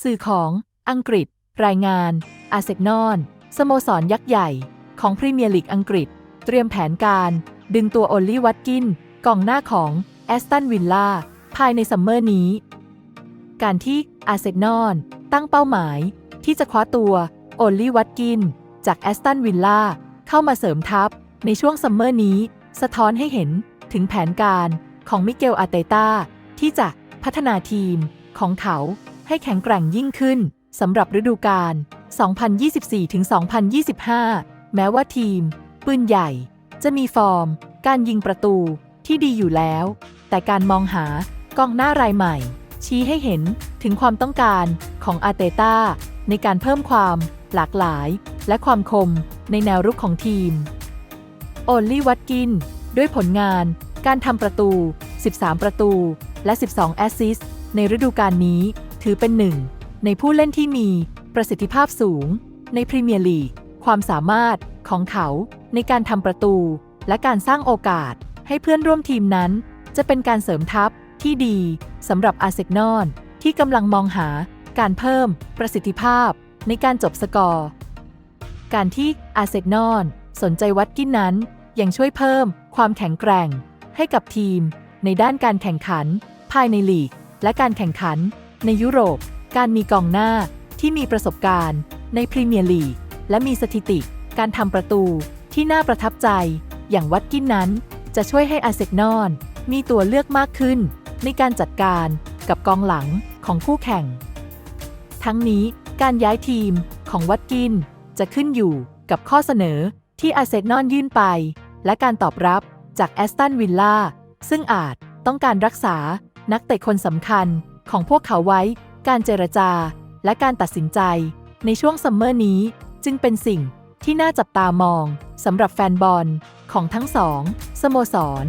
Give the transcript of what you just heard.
สื่อของอังกฤษ รายงาน อาเซนอน สโมสรยักษ์ใหญ่ ของพรีเมียร์ลีกอังกฤษ เตรียมแผนการ ดึงตัวโอลลี่วัตกินกองหน้าของแอสตันวิลล่าภายในซัมเมอร์นี้ การที่อาเซนอนตั้งเป้าหมาย ที่จะคว้าตัวโอลลี่วัตกินจากแอสตันวิลล่าเข้ามาเสริมทัพ ในช่วงซัมเมอร์นี้ สะท้อนให้เห็นถึงแผนการของมิเกลอาร์เตตาที่จะพัฒนาทีมของเขา ให้แข็งแกร่งยิ่งขึ้นสำหรับฤดูกาล 2024-2025 แม้ว่าทีม ปืนใหญ่ จะมีฟอร์ม การยิงประตูที่ดีอยู่แล้ว แต่การมองหากองหน้ารายใหม่ ชี้ให้เห็นถึงความต้องการของอาร์เตต้า ในการเพิ่มความหลากหลาย และความคมในแนวรุกของทีม โอลลี่วัตกิน ด้วยผลงานการทำประตู 13 ประตู และ 12 แอสซิสต์ในฤดูกาลนี้ ถือเป็นหนึ่ง ในผู้เล่นที่มีประสิทธิภาพสูง ในพรีเมียร์ลีก ความสามารถของเขาในการทำประตู และการสร้างโอกาสให้เพื่อนร่วมทีมนั้น จะเป็นการเสริมทัพที่ดีสำหรับอาเซนอนที่กำลังมองหาการเพิ่มประสิทธิภาพในการจบสกอร์ การที่อาเซนอนสนใจวัดกินนั้น ยังช่วยเพิ่มความแข็งแกร่ง ให้กับทีม ในด้านการแข่งขัน ภายในลีก และการแข่งขัน ในยุโรป การมีกองหน้าที่มีประสบการณ์ ในพรีเมียร์ลีกและมีสถิติการทำประตูที่น่าประทับใจ อย่างวัดกินนั้น จะช่วยให้อาเซนอน มีตัวเลือกมากขึ้น ในการจัดการกับกองหลังของคู่แข่ง ทั้งนี้การย้ายทีมของวัตกินจะขึ้นอยู่กับข้อเสนอที่อาเซนอลยื่นไป และการตอบรับจากแอสตันวิลล่าซึ่งอาจต้องการรักษานักเตะคนสำคัญ ของพวกเขาไว้ การเจรจา และการตัดสินใจ ในช่วงซัมเมอร์นี้จึงเป็นสิ่งที่น่าจับตามองสำหรับแฟนบอลของทั้งสองสโมสร